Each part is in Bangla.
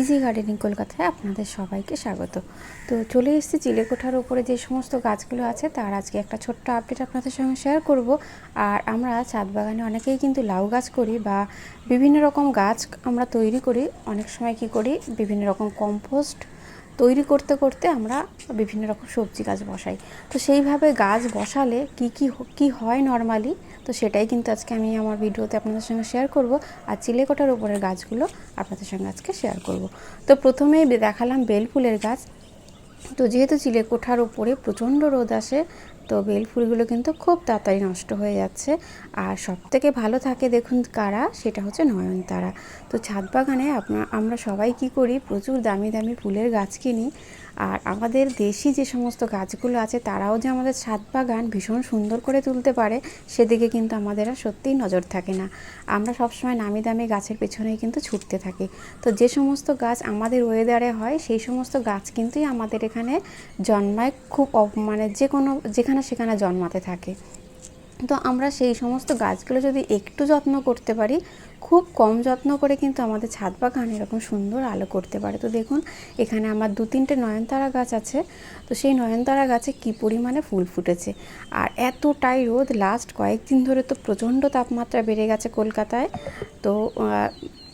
ইজি গার্ডেনিং কলকাতায় আপনাদের সবাইকে স্বাগত। তো চলে এসেছি চিলেকোঠার উপরে যে সমস্ত গাছগুলো আছে, তার আজকে একটা ছোট্ট আপডেট আপনাদের সঙ্গে শেয়ার করব। আর আমরা ছাদ বাগানে অনেকেই কিন্তু লাউ গাছ করি বা বিভিন্ন রকম গাছ আমরা তৈরি করি। অনেক সময় কি করি? বিভিন্ন রকম কম্পোস্ট তৈরি করতে করতে আমরা বিভিন্ন রকম সবজি গাছ বসাই। তো সেইভাবে গাছ বসালে কি কি কী হয় নর্মালি তো সেটাই কিন্তু আজকে আমি আমার ভিডিওতে আপনাদের সঙ্গে শেয়ার করব। আর চিলেকোটার উপরের গাছগুলো আপনাদের সঙ্গে আজকে শেয়ার করব। তো প্রথমেই দেখালাম বেলফুলের গাছ। তো যেহেতু চিলেকোঠার ওপরে প্রচণ্ড রোদ আসে তো বেল ফুলগুলো কিন্তু খুব তাড়াতাড়ি নষ্ট হয়ে যাচ্ছে। আর সব থেকে ভালো থাকে দেখুন কারা? সেটা হচ্ছে নয়নতারা। তো ছাদ বাগানে আপনার আমরা সবাই কি করি? প্রচুর দামি দামি ফুলের গাছ কিনি। আর আমাদের দেশি যে সমস্ত গাছগুলো আছে, তারাও যে আমাদের ছাদ বাগান ভীষণ সুন্দর করে তুলতে পারে, সেদিকে কিন্তু আমাদের আর সত্যিই নজর থাকে না। আমরা সবসময় নামি দামি গাছের পেছনেই কিন্তু ছুটতে থাকি। তো যে সমস্ত গাছ আমাদের ওয়েদারে হয়, সেই সমস্ত গাছ কিন্তুই আমাদের এখানে জন্মায় খুব মানে যে কোনো যেখানে সেখানে জন্মাতে থাকে। তো আমরা সেই সমস্ত গাছগুলো যদি একটু যত্ন করতে পারি, খুব কম যত্ন করে কিন্তু আমাদের ছাদ বাগান এরকম সুন্দর আলো করতে পারে। তো দেখুন, এখানে আমার দু তিনটে নয়নতারা গাছ আছে। তো সেই নয়নতারা গাছে কি পরিমাণে ফুল ফুটেছে? আর এতটাই রোদ লাস্ট কয়েকদিন ধরে তো প্রচণ্ড তাপমাত্রা বেড়ে গেছে কলকাতায়। তো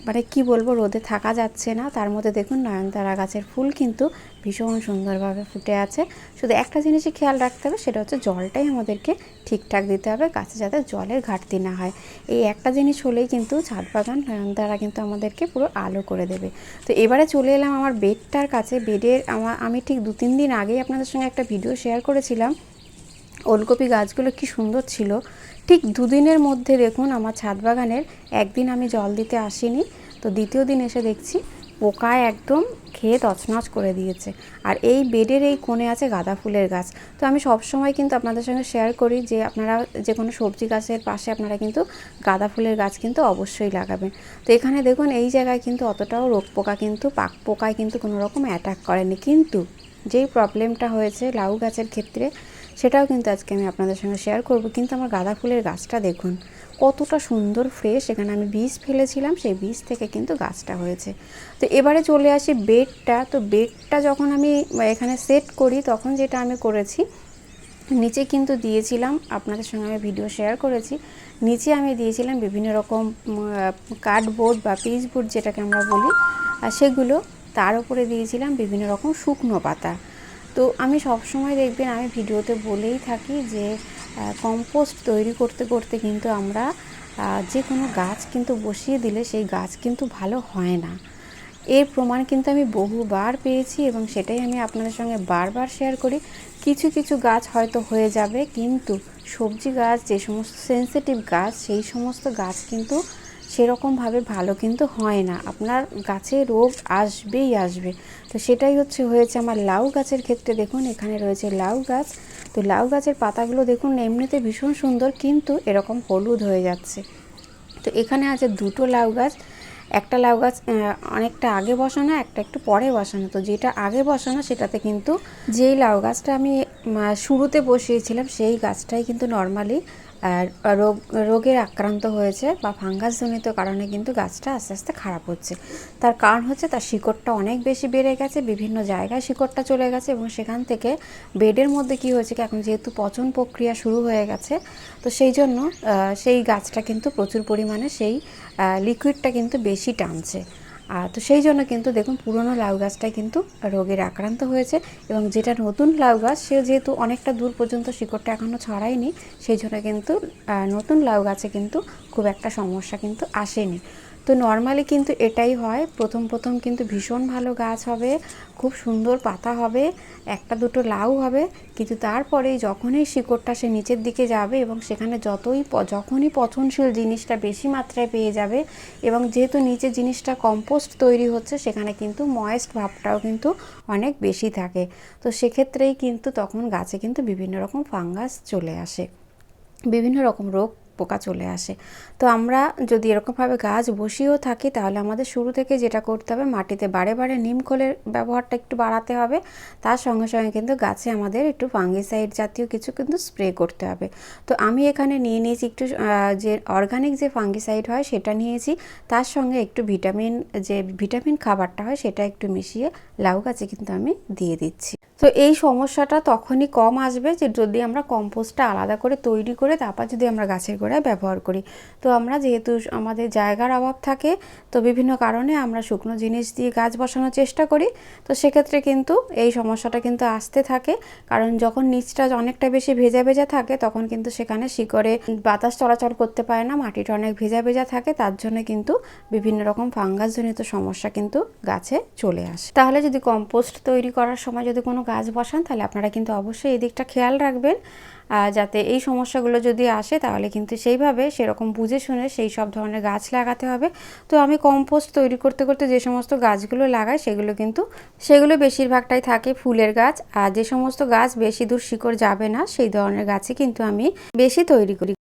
মানে কি বলব, রোদে থাকা যাচ্ছে না। তার মধ্যে দেখুন নয়নতারা গাছের ফুল কিন্তু ভীষণ সুন্দরভাবে ফুটে আছে। শুধু একটা জিনিসই খেয়াল রাখতে হবে, সেটা হচ্ছে জলটাই আমাদেরকে ঠিকঠাক দিতে হবে, গাছে যাতে জলের ঘাটতি না হয়। এই একটা জিনিস হলেই কিন্তু ছাদ বাগান, নয়নতারা কিন্তু আমাদেরকে পুরো আলো করে দেবে। তো এবারে চলে এলাম আমার বেডটার কাছে। বেডের আমার আমি ঠিক দু তিন দিন আগেই আপনাদের সঙ্গে একটা ভিডিও শেয়ার করেছিলাম। ওলকপি গাছগুলো কি সুন্দর ছিল। ঠিক দুদিনের মধ্যে দেখুন আমার ছাদ বাগানের একদিন আমি জল দিতে আসিনি, তো দ্বিতীয় দিন এসে দেখছি পোকায় একদম খেয়ে তছনছ করে দিয়েছে। আর এই বেডের এই কোণে আছে গাঁদা ফুলের গাছ। তো আমি সব সময় কিন্তু আপনাদের সঙ্গে শেয়ার করি যে আপনারা যে কোনো সবজি গাছের পাশে আপনারা কিন্তু গাঁদা ফুলের গাছ কিন্তু অবশ্যই লাগাবেন। তো এখানে দেখুন এই জায়গায় কিন্তু অতটাও রোগ পোকা কিন্তু, পাক পোকায় কিন্তু কোনো রকম অ্যাটাক করেনি। কিন্তু যেই প্রবলেমটা হয়েছে লাউ গাছের ক্ষেত্রে সেটাও কিন্তু আজকে আমি আপনাদের সঙ্গে শেয়ার করব। কিন্তু আমার গাঁদা ফুলের গাছটা দেখুন, কতটা সুন্দর ফ্রেশ এখানে আমি বীজ ফেলেছিলাম, সেই বীজ থেকে কিন্তু গাছটা হয়েছে। তো এবারে চলে আসি বেডটা। তো বেডটা যখন আমি এখানে সেট করি, তখন যেটা আমি করেছি, নিচে কিন্তু দিয়েছিলাম, আপনাদের সঙ্গে আমি ভিডিও শেয়ার করেছি। নিচে আমি দিয়েছিলাম বিভিন্ন রকম কার্ডবোর্ড বা পিচবোর্ড যেটাকে আমরা বলি, আর সেগুলো তার উপরে দিয়েছিলাম বিভিন্ন রকম শুকনো পাতা। তো আমি সব সময় দেখবেন, আমি ভিডিওতে বলেই থাকি যে কম্পোস্ট তৈরি করতে করতে কিন্তু আমরা যে কোনো গাছ কিন্তু বসিয়ে দিলে সেই গাছ কিন্তু ভালো হয় না। এর প্রমাণ কিন্তু আমি বহুবার পেয়েছি এবং সেটাই আমি আপনাদের সঙ্গে বারবার শেয়ার করি। কিছু কিছু গাছ হয়তো হয়ে যাবে, কিন্তু সবজি গাছ, যে সমস্ত সেন্সিটিভ গাছ, সেই সমস্ত গাছ কিন্তু সেরকমভাবে ভালো কিন্তু হয় না। আপনার গাছে রোগ আসবেই আসবে। তো সেটাই হচ্ছে, হয়েছে আমার লাউ গাছের ক্ষেত্রে দেখুন, এখানে রয়েছে লাউ গাছ। তো লাউ গাছের পাতাগুলো দেখুন, এমনিতে ভীষণ সুন্দর কিন্তু এরকম হলুদ হয়ে যাচ্ছে। তো এখানে আছে দুটো লাউ গাছ। একটা লাউ গাছ অনেকটা আগে বসানো, একটা একটু পরে বসানো। তো যেটা আগে বসানো, সেটাতে কিন্তু যেই লাউ গাছটা আমি শুরুতে বসিয়েছিলাম, সেই গাছটাই কিন্তু নর্মালি রোগ, রোগের আক্রান্ত হয়েছে বা ফাঙ্গাসজনিত কারণে কিন্তু গাছটা আস্তে আস্তে খারাপ হচ্ছে। তার কারণ হচ্ছে তার শিকড়টা অনেক বেশি বেড়ে গেছে, বিভিন্ন জায়গায় শিকড়টা চলে গেছে এবং সেখান থেকে বেডের মধ্যে কি হয়েছে এখন যেহেতু পচন প্রক্রিয়া শুরু হয়ে গেছে, তো সেই জন্য সেই গাছটা কিন্তু প্রচুর পরিমাণে সেই লিকুইডটা কিন্তু বেশি টানছে। আর তো সেই জন্য কিন্তু দেখুন পুরনো লাউ গাছটাই কিন্তু রোগের আক্রান্ত হয়েছে এবং যেটা নতুন লাউ গাছ, সে যেহেতু অনেকটা দূর পর্যন্ত শিকড়টা এখনও ছড়ায়নি, সেই জন্য কিন্তু নতুন লাউ গাছে কিন্তু খুব একটা সমস্যা কিন্তু আসেনি। তো নর্মালি কিন্তু এটাই হয়। প্রথম প্রথম কিন্তু ভীষণ ভালো গাছ হবে, খুব সুন্দর পাতা হবে, একটা দুটো লাউ হবে। কিন্তু তারপরেই যখনই শিকড়টা সে নিচের দিকে যাবে এবং সেখানে যতই যখনই পচনশীল জিনিসটা বেশি মাত্রায় পেয়ে যাবে এবং যেহেতু নিচে জিনিসটা কম্পোস্ট তৈরি হচ্ছে, সেখানে কিন্তু ময়েস্ট ভাবটাও কিন্তু অনেক বেশি থাকে। তো সেক্ষেত্রেই কিন্তু তখন গাছে কিন্তু বিভিন্ন রকম ফাঙ্গাস চলে আসে। বিভিন্ন রকম রোগ পোকা চলে আসে। তো আমরা যদি এরকমভাবে গাছ বসিয়েও থাকি, তাহলে আমাদের শুরু থেকে যেটা করতে হবে, মাটিতে বারে বারে নিম খোলের ব্যবহারটা একটু বাড়াতে হবে। তার সঙ্গে সঙ্গে কিন্তু গাছে আমাদের একটু ফাঙ্গিসাইড জাতীয় কিছু কিন্তু স্প্রে করতে হবে। তো আমি এখানে নিয়ে নিয়েছি একটু যে অর্গানিক যে ফাঙ্গিসাইড হয়, সেটা নিয়েছি। তার সঙ্গে একটু ভিটামিন, যে ভিটামিন খাবারটা হয়, সেটা একটু মিশিয়ে লাউ গাছে কিন্তু আমি দিয়ে দিচ্ছি। তো এই সমস্যাটা তখনই কম আসবে যে যদি আমরা কম্পোস্টটা আলাদা করে তৈরি করে তারপর যদি আমরা গাছের গোড়ায় ব্যবহার করি। তো আমরা যেহেতু আমাদের জায়গার অভাব থাকে, তো বিভিন্ন কারণে আমরা শুকনো জিনিস দিয়ে গাছ বসানোর চেষ্টা করি। তো সেক্ষেত্রে কিন্তু এই সমস্যাটা কিন্তু আসতে থাকে, কারণ যখন নিচটা অনেকটা বেশি ভেজা ভেজা থাকে তখন কিন্তু সেখানে শিকড়ে বাতাস চলাচল করতে পারে না, মাটিটা অনেক ভেজা ভেজা থাকে, তার জন্য কিন্তু বিভিন্ন রকম ফাঙ্গাসজনিত সমস্যা কিন্তু গাছে চলে আসে। তাহলে যদি কম্পোস্ট তৈরি করার সময় যদি কোনো গাছ বসান, তাহলে আপনারা কিন্তু অবশ্যই এই দিকটা খেয়াল রাখবেন। যাতে এই সমস্যাগুলো যদি আসে, তাহলে কিন্তু সেইভাবে সেরকম বুঝে শুনে সেই সব ধরনের গাছ লাগাতে হবে। তো আমি কম্পোস্ট তৈরি করতে করতে যে সমস্ত গাছগুলো লাগাই, সেগুলো কিন্তু, সেগুলো বেশিরভাগটাই থাকে ফুলের গাছ। আর যে সমস্ত গাছ বেশি দূর শিকড় যাবে না, সেই ধরনের গাছই কিন্তু আমি বেশি তৈরি করি।